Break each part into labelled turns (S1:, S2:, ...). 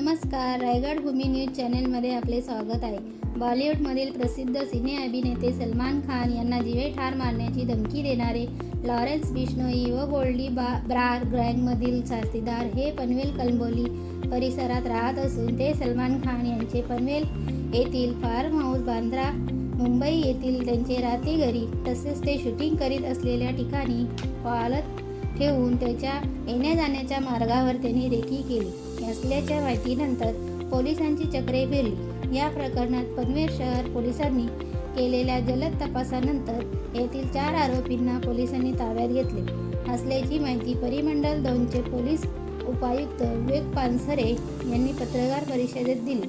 S1: नमस्कार रायगड भूमी न्यूज चॅनेलमध्ये आपले स्वागत आहे. बॉलिवूडमधील प्रसिद्ध सिने अभिनेते सलमान खान यांना जीवे ठार मारण्याची धमकी देणारे लॉरेन्स बिश्नोई व गोल्डी बा ब्रार ग्रँगमधील साथीदार हे पनवेल कलंबोली परिसरात राहत असून ते सलमान खान यांचे पनवेल येथील फार्म हाऊस बांद्रा मुंबई येथील त्यांचे राहते घरी तसेच ते शूटिंग करीत असलेल्या ठिकाणी पालत ठेवून त्याच्या येण्या जाण्याच्या मार्गावर त्यांनी रेखी केली. असल्याच्या माहितीनंतर पोलिसांची चक्रे फिरली या प्रकरणात पनवेल शहर पोलिसांनी केलेल्या जलद तपासानंतर येथील चार आरोपींना पोलिसांनी ताब्यात घेतले. असल्याची माहिती परिमंडल दोनचे पोलीस उपायुक्त विवेक पानसरे यांनी पत्रकार परिषदेत दिली.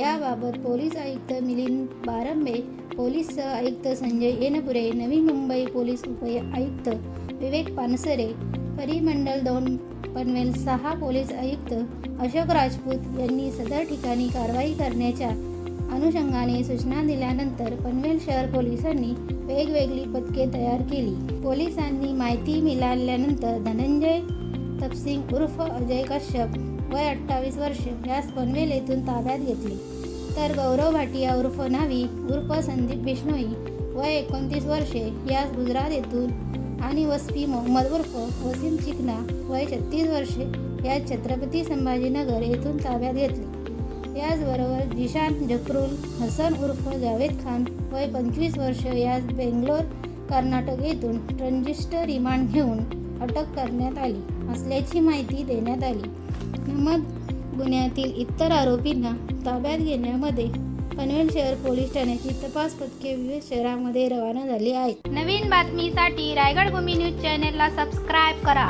S1: याबाबत पोलीस आयुक्त मिलिंद बारंबे पोलीस सह आयुक्त संजय येनपुरे नवी मुंबई पोलीस उप आयुक्त विवेक पानसरे परिमंडल दोन पनवेल सहा पोलीस आयुक्त अशोक राजपूत यांनी सदर ठिकाणी कारवाई करण्याच्या अनुषंगाने सूचना दिल्यानंतर पनवेल शहर पोलिसांनी वेगवेगळी पथके तयार केली. पोलिसांनी माहिती मिळाल्यानंतर धनंजय तपसिंग उर्फ अजय कश्यप वय अठ्ठावीस वर्ष यास पनवेल येथून ताब्यात घेतले. तर गौरव भाटिया उर्फ नावी उर्फ संदीप बिश्नोई वय एकोणतीस वर्षे यास गुजरात येथून आणि वस्फी मोहम्मद उर्फ वसीम चिकना वय छत्तीस वर्षे या छत्रपती संभाजीनगर येथून ताब्यात घेतले. याचबरोबर जिशान जफरुल हसन उर्फ जावेद खान वय पंचवीस वर्ष यास बेंगलोर कर्नाटक येथून ट्रंजिस्टर रिमांड घेऊन अटक करण्यात आली असल्याची माहिती देण्यात आली. नमद गुन्ह्यातील इतर आरोपींना ताब्यात घेण्यामध्ये पनवेल शहर पोलीस ठाण्याची तपास पथके विविध शहरामध्ये रवाना झाली आहेत. नवीन बातमीसाठी रायगड भूमी न्यूज चॅनेलला सबस्क्राईब करा.